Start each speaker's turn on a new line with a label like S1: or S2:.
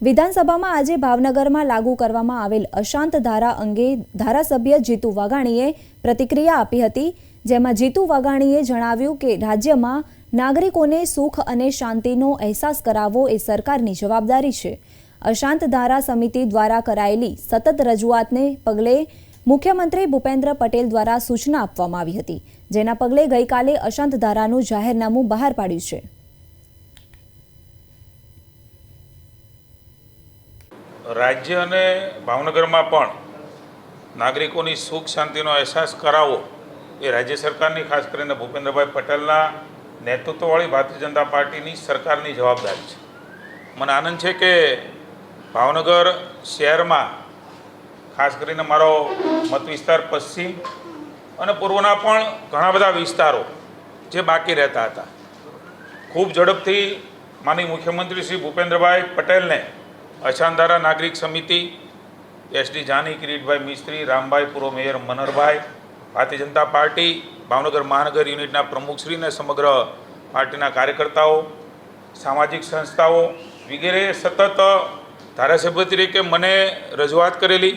S1: વિધાનસભામાં આજે ભાવનગરમાં લાગુ કરવામાં આવેલ અશાંત ધારા અંગે ધારાસભ્ય જીતુ વાઘાણીએ પ્રતિક્રિયા આપી હતી, જેમાં જીતુ વાઘાણીએ જણાવ્યું કે રાજ્યમાં નાગરિકોને સુખ અને શાંતિનો અહેસાસ કરાવવો એ સરકારની જવાબદારી છે. અશાંત ધારા સમિતિ દ્વારા કરાયેલી સતત રજૂઆતને પગલે મુખ્યમંત્રી ભૂપેન્દ્ર પટેલ દ્વારા સૂચના આપવામાં આવી હતી, જેના પગલે ગઈકાલે અશાંત ધારાનું જાહેરનામું બહાર પાડ્યું છે.
S2: રાજ્ય અને ભાવનગરમાં પણ નાગરિકોની સુખ શાંતિનો અહેસાસ કરાવવો એ રાજ્ય સરકારની, ખાસ કરીને ભૂપેન્દ્રભાઈ પટેલના નેતૃત્વવાળી ભારતીય જનતા પાર્ટીની સરકારની જવાબદારી છે. મને આનંદ છે કે ભાવનગર શહેરમાં, ખાસ કરીને મારો મત વિસ્તાર પશ્ચિમ અને પૂર્વના પણ ઘણા બધા વિસ્તારો જે બાકી રહેતા હતા. ખૂબ ઝડપથી માની મુખ્યમંત્રી શ્રી ભૂપેન્દ્રભાઈ પટેલને અશાંધારા નાગરિક સમિતિ એસડી જાની, કિરીટભાઈ મિસ્ત્રી, રામભાઈ પૂર્વ મેયર મનરભાઈ, ભારતીય જનતા પાર્ટી, ભાવનગર મહાનગર યુનિટના પ્રમુખશ્રીને સમગ્ર પાર્ટીના કાર્યકર્તાઓ, સામાજિક સંસ્થાઓ વગેરે સતત ધારાસભ્ય તરીકે મને રજૂઆત કરેલી.